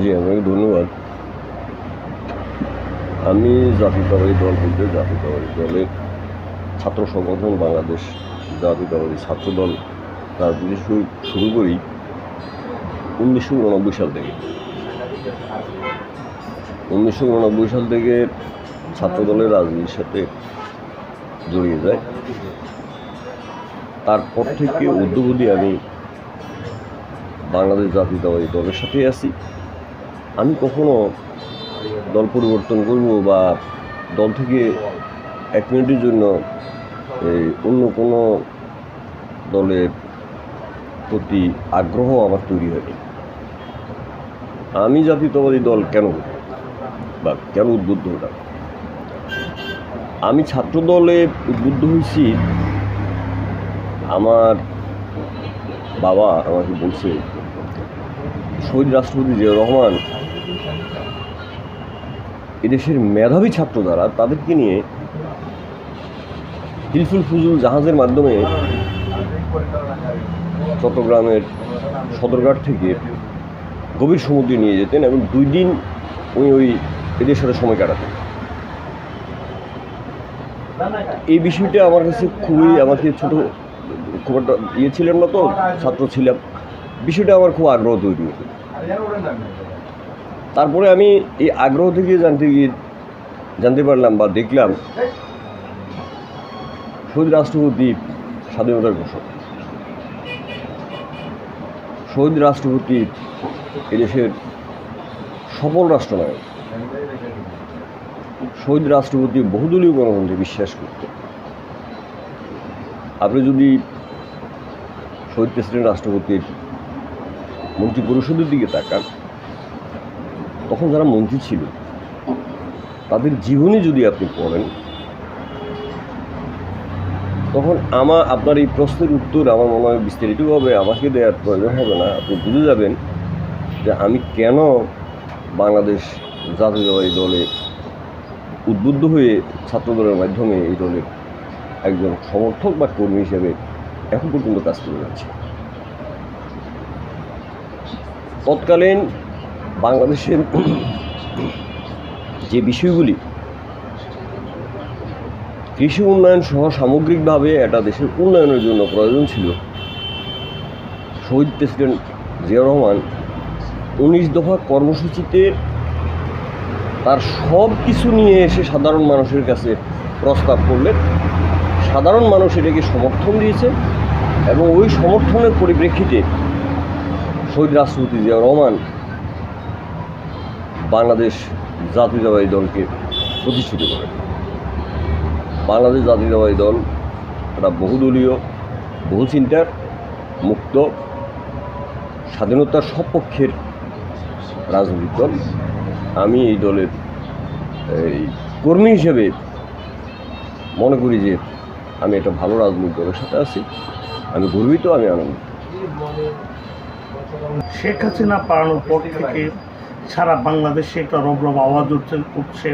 জি, আপনাকে ধন্যবাদ। আমি জাতীয়তাবাদী দল বলতে জাতীয়তাবাদী দলের ছাত্র সংগঠন বাংলাদেশ জাতীয়তাবাদী ছাত্র দল। রাজনীতি শুরু শুরু করি উনিশশো উননব্বই সাল থেকে। উনিশশো উননব্বই সাল থেকে ছাত্র দলের রাজনীতির সাথে জড়িয়ে যায়। তারপর থেকে উদ্যোগী আমি বাংলাদেশ জাতীয়তাবাদী দলের সাথেই আছি। আমি কখনো দল পরিবর্তন করব বা দল থেকে এক মিনিটের জন্য এই অন্য কোনো দলের প্রতি আগ্রহ আমার তৈরি হয়নি। আমি জাতীয়তাবাদী দল কেন বা কেন উদ্বুদ্ধ হলাম? আমি ছাত্র দলে উদ্বুদ্ধ হয়েছি। আমার বাবা আমাকে বলছে, শহীদ রাষ্ট্রপতি জিয়াউর রহমান এদেশের মেধাবী ছাত্র যারা তাদেরকে নিয়ে হিলফুল ফুজুল জাহাজের মাধ্যমে চট্টগ্রামের সদরঘাট থেকে গভীর সমুদ্রে নিয়ে যেতেন এবং দুই দিন উনি ওই এদের সাথে সময় কাটাতেন। এই বিষয়টা আমার কাছে খুবই আমাকে ছোট, খুব একটা ইয়ে ছিলাম না তো, ছাত্র ছিলাম। বিষয়টা আমার খুব আগ্রহ তৈরি হতো। তারপরে আমি এই আগ্রহ থেকে জানতে গিয়ে, জানতে পারলাম বা দেখলাম, শহীদ রাষ্ট্রপতি স্বাধীনতার ঘোষক। শহীদ রাষ্ট্রপতি এদেশের সফল রাষ্ট্রনায়ক। শহীদ রাষ্ট্রপতি বহুদলীয় গণতন্ত্রে বিশ্বাস করত। আপনি যদি শহীদ প্রেসিডেন্ট রাষ্ট্রপতির মন্ত্রী পরিষদের দিকে তাকান তখন যারা মন্ত্রী ছিল, তাদের জীবনী যদি আপনি পড়েন, তখন আমার আপনার এই প্রশ্নের উত্তর আমার মনে হয় বিস্তারিতভাবে আমাকে দেওয়ার প্রয়োজন হবে না। আপনি বুঝে যাবেন যে আমি কেন বাংলাদেশ জাতীয়তাবাদী দলে উদ্বুদ্ধ হয়ে ছাত্রদলের মাধ্যমে এই দলের একজন সমর্থক বা কর্মী হিসেবে এখন পর্যন্ত কাজ করে যাচ্ছে। তৎকালীন বাংলাদেশের যে বিষয়গুলি, কৃষি উন্নয়ন সহ সামগ্রিকভাবে একটা দেশের উন্নয়নের জন্য প্রয়োজন ছিল। শহীদ প্রেসিডেন্ট জিয়াউর রহমান উনিশ দফা কর্মসূচিতে তার সব কিছু নিয়ে এসে সাধারণ মানুষের কাছে প্রস্তাব করলেন। সাধারণ মানুষ এটাকে সমর্থন দিয়েছে এবং ওই সমর্থনের পরিপ্রেক্ষিতে শহীদ রাষ্ট্রপতি জিয়াউর রহমান বাংলাদেশ জাতীয়তাবাদী দলকে প্রতিষ্ঠিত করেন বাংলাদেশ জাতীয়তাবাদী দল একটা বহুদলীয় বহু চিন্তার মুক্ত, স্বাধীনতার সপক্ষের রাজনৈতিক দল। আমি এই দলের, এই কর্মী হিসেবে মনে করি যে আমি একটা ভালো রাজনৈতিক দলের সাথে আছি। আমি গর্বিত, আমি আনন্দিত। শেখ হাসিনা পালানোর পর থেকে সারা বাংলাদেশে একটা রব রব আওয়াজ উঠছে উঠছে।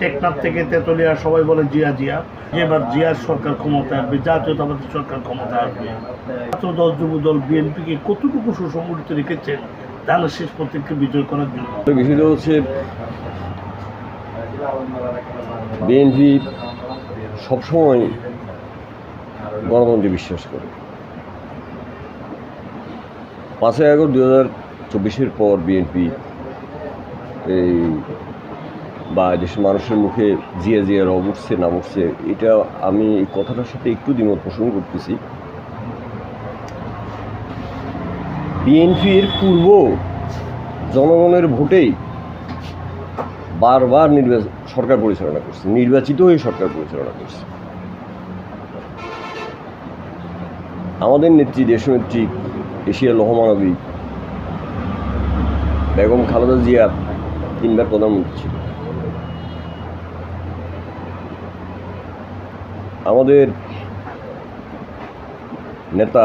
টেকনাফ থেকে তেতুলিয়া সবাই বলে জিয়া জিয়া। এবার জিয়ার সরকার ক্ষমতা আসবে, জাতীয়তাবাদী সরকার ক্ষমতা আসবে। ছাত্র দল যুব দল বিএনপিকে কতটুকু সুসংগঠিত রেখেছেন তাহলে শেষ প্রতীককে বিজয় করার জন্য। বিষয়টা হচ্ছে, বিএনপি সবসময় গণতন্ত্রে বিশ্বাস করে। পাঁচই আগস্ট দু হাজার চব্বিশের পর বিএনপি এই, বা দেশের মানুষের মুখে জিয়া জিয়া রব উঠছে, নাম উঠছে, এটা আমি এই কথাটার সাথে একটু দ্বিমত পোষণ করতেছি। বিএনপির পূর্ব জনগণের ভোটেই বারবার নির্বাচন সরকার পরিচালনা করছে, নির্বাচিত হয়ে সরকার পরিচালনা করছে। আমাদের নেত্রী, দেশনেত্রী এশিয়া লহমানবী বেগম খালেদা জিয়া তিনবার প্রধানমন্ত্রী আমাদের নেতা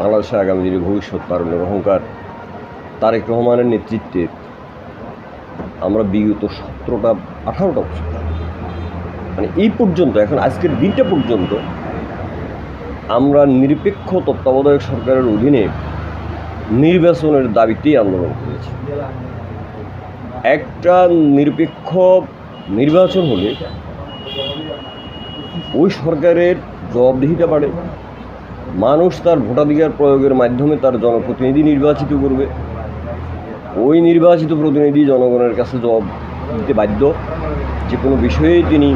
বাংলাদেশের আগামী দিনে ভবিষ্যৎ কারণের অহংকার। তারেক রহমানের নেতৃত্বে আমরা বিগত সতেরোটা, আঠারোটা বছর মানে এই পর্যন্ত, এখন আজকের দিনটা পর্যন্ত আমরা নিরপেক্ষ তত্ত্বাবধায়ক সরকারের অধীনে নির্বাচনের দাবিতেই আন্দোলন করেছে। একটা নিরপেক্ষ নির্বাচন হলে ওই সরকারের জবাবদিহিতা বাড়ে। মানুষ তার ভোটাধিকার প্রয়োগের মাধ্যমে তার জনপ্রতিনিধি নির্বাচিত করবে। ওই নির্বাচিত প্রতিনিধি জনগণের কাছে জবাব দিতে বাধ্য। যে কোনো বিষয়েই তিনি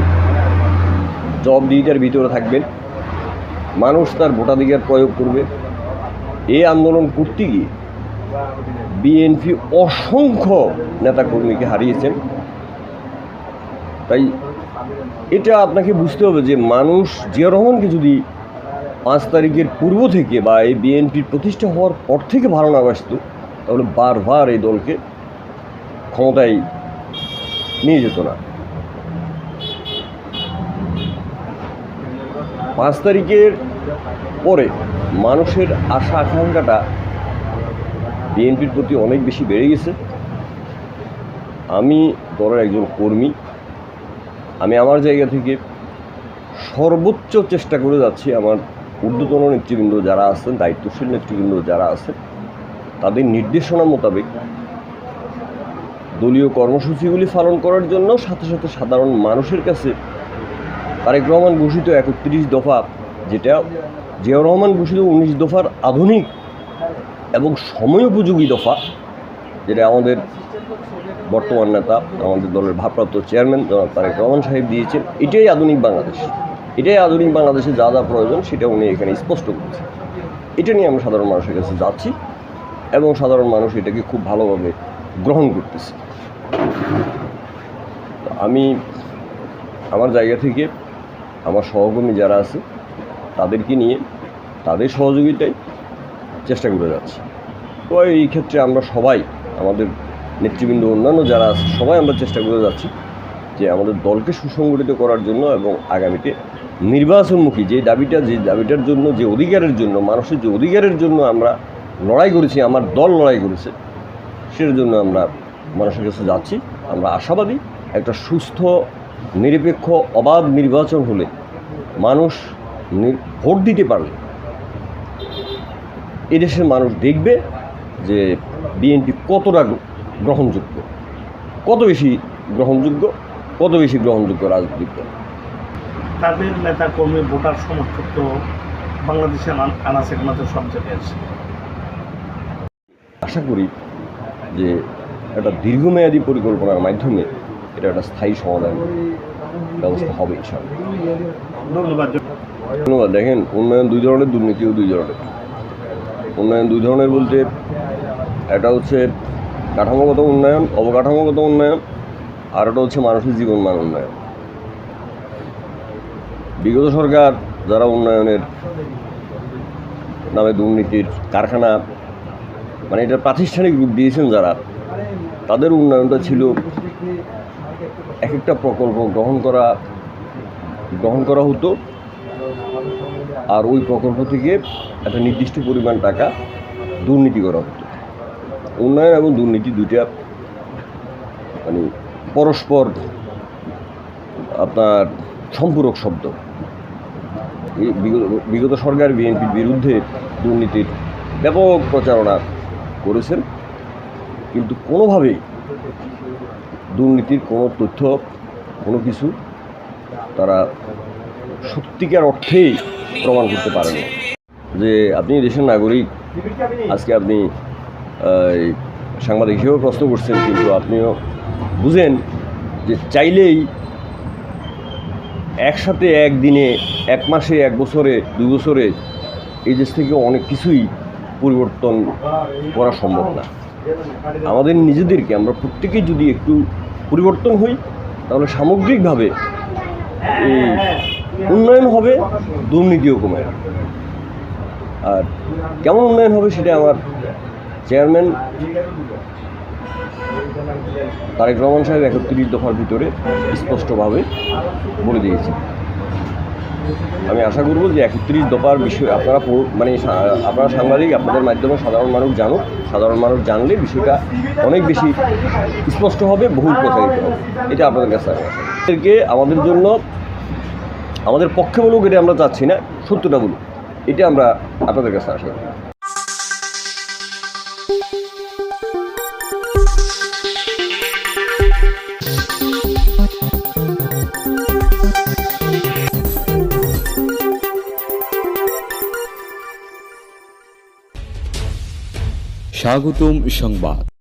জবাবদিহিতার ভিতরে থাকবেন। মানুষ তার ভোটাধিকার প্রয়োগ করবে। এই আন্দোলন করতে গিয়ে বিএনপি অসংখ্য নেতাকর্মীকে হারিয়েছেন। তাই এটা আপনাকে বুঝতে হবে যে মানুষ জিয়া রহমানকে যদি পাঁচ তারিখের পূর্ব থেকে বা এই বিএনপির প্রতিষ্ঠা হওয়ার পর থেকে ভালো না তাহলে বারবার এই দলকে ক্ষমতায় নিয়ে যেত না। পাঁচ তারিখের পরে মানুষের আশা আকাঙ্ক্ষাটা বিএনপির প্রতি অনেক বেশি বেড়ে গেছে। আমি দলের একজন কর্মী। আমি আমার জায়গা থেকে সর্বোচ্চ চেষ্টা করে যাচ্ছি আমার ঊর্ধ্বতন নেতৃবৃন্দ যারা আছেন, দায়িত্বশীল নেতৃবৃন্দ যারা আছেন, তাদের নির্দেশনা মোতাবেক দলীয় কর্মসূচিগুলি পালন করার জন্য সাথে সাথে সাধারণ মানুষের কাছে তারেক রহমান ঘোষিত একত্রিশ দফা, যেটা জিয়াউর রহমান ঘোষিত উনিশ দফার আধুনিক এবং সময়োপযোগী দফা, যেটা আমাদের বর্তমান নেতা, আমাদের দলের ভারপ্রাপ্ত চেয়ারম্যান তারেক রহমান সাহেব দিয়েছেন। এটাই আধুনিক বাংলাদেশ। এটাই আধুনিক বাংলাদেশে যা যা প্রয়োজন, সেটা উনি এখানে স্পষ্ট করেছেন। এটা নিয়ে আমরা সাধারণ মানুষের কাছে যাচ্ছি এবং সাধারণ মানুষ এটাকে খুব ভালোভাবে গ্রহণ করতেছে। আমি আমার জায়গা থেকে আমার সহকর্মী যারা আছে, তাদেরকে নিয়ে তাদের সহযোগিতায় চেষ্টা করে যাচ্ছি। তো এই ক্ষেত্রে আমরা সবাই, আমাদের নেতৃবৃন্দ অন্যান্য যারা আছে, সবাই আমরা চেষ্টা করে যাচ্ছি যে আমাদের দলকে সুসংগঠিত করার জন্য এবং আগামীতে নির্বাচনমুখী যে দাবিটা, যে দাবিটার জন্য, যে অধিকারের জন্য, মানুষের যে অধিকারের জন্য আমরা লড়াই করেছি, আমার দল লড়াই করেছে সেটার জন্য আমরা মানুষের কাছে যাচ্ছি। আমরা আশাবাদী, একটা সুস্থ, নিরপেক্ষ, অবাধ নির্বাচন হলে মানুষ ভোট দিতে পারলে এদেশের মানুষ দেখবে যে বিএনপি কতটা গ্রহণযোগ্য কত বেশি গ্রহণযোগ্য কত বেশি গ্রহণযোগ্য রাজনৈতিক দল। তাদের নেতা কর্মী ভোটার সমর্থক তো বাংলাদেশের আন- আনাচে কানাচে সব জায়গায় আছে। আশা করি যে একটা দীর্ঘমেয়াদী পরিকল্পনার মাধ্যমে এটা একটা স্থায়ী সমাধান ব্যবস্থা হবে ধন্যবাদ। ধন্যবাদ। দেখেন উন্নয়ন দুই ধরনের দুর্নীতিও দুই ধরনের। উন্নয়ন দুই ধরনের বলতে, একটা হচ্ছে কাঠামোগত উন্নয়ন, অবকাঠামোগত উন্নয়ন, আর একটা হচ্ছে মানুষের জীবন মান উন্নয়ন। বিগত সরকার যারা উন্নয়নের নামে দুর্নীতির কারখানা মানে এটা প্রাতিষ্ঠানিক রূপ দিয়েছেন যারা, তাদের উন্নয়নটা ছিল এক একটা প্রকল্প গ্রহণ করা গ্রহণ করা হতো। আর ওই প্রকল্প থেকে একটা নির্দিষ্ট পরিমাণ টাকা দুর্নীতি করা হতো। উন্নয়ন এবং দুর্নীতি দুইটা মানে পরস্পর আপনার সম্পূরক শব্দ। বিগত সরকার বিএনপির বিরুদ্ধে দুর্নীতির ব্যাপক প্রচারণা করেছেন, কিন্তু কোনোভাবেই দুর্নীতির কোনো তথ্য, কোনো কিছু তারা সত্যিকার অর্থেই প্রমাণ করতে পারেন। যে আপনি দেশের নাগরিক, আজকে আপনি সাংবাদিক হিসেবেও প্রশ্ন করছেন, কিন্তু আপনিও বুঝেন যে চাইলেই একসাথে একদিনে, এক মাসে, এক বছরে দু বছরে এই দেশ থেকে অনেক কিছুই পরিবর্তন করা সম্ভব না। আমাদের নিজেদেরকে, আমরা প্রত্যেকেই যদি একটু পরিবর্তন হই, তাহলে সামগ্রিকভাবে এই উন্নয়ন হবে, দুর্নীতিও কমে আর কেমন উন্নয়ন হবে সেটা আমার চেয়ারম্যান তারেক রহমান সাহেব একত্রিশ দফার ভিতরে স্পষ্টভাবে বলে দিয়েছে আমি আশা করব যে একত্রিশ দফার বিষয় আপনারা মানে আপনারা সাংবাদিক, আপনাদের মাধ্যমে সাধারণ মানুষ জানুক। সাধারণ মানুষ জানলে বিষয়টা অনেক বেশি স্পষ্ট হবে, বহুল প্রচারিত হবে। এটা আপনাদের কাছে আমাদের জন্য আমাদের পক্ষে বলুক, এটা আমরা চাচ্ছি না, সত্যটা বলুক। এটা আমরা আপনাদের কাছে আশা করি স্বাগতম সংবাদ।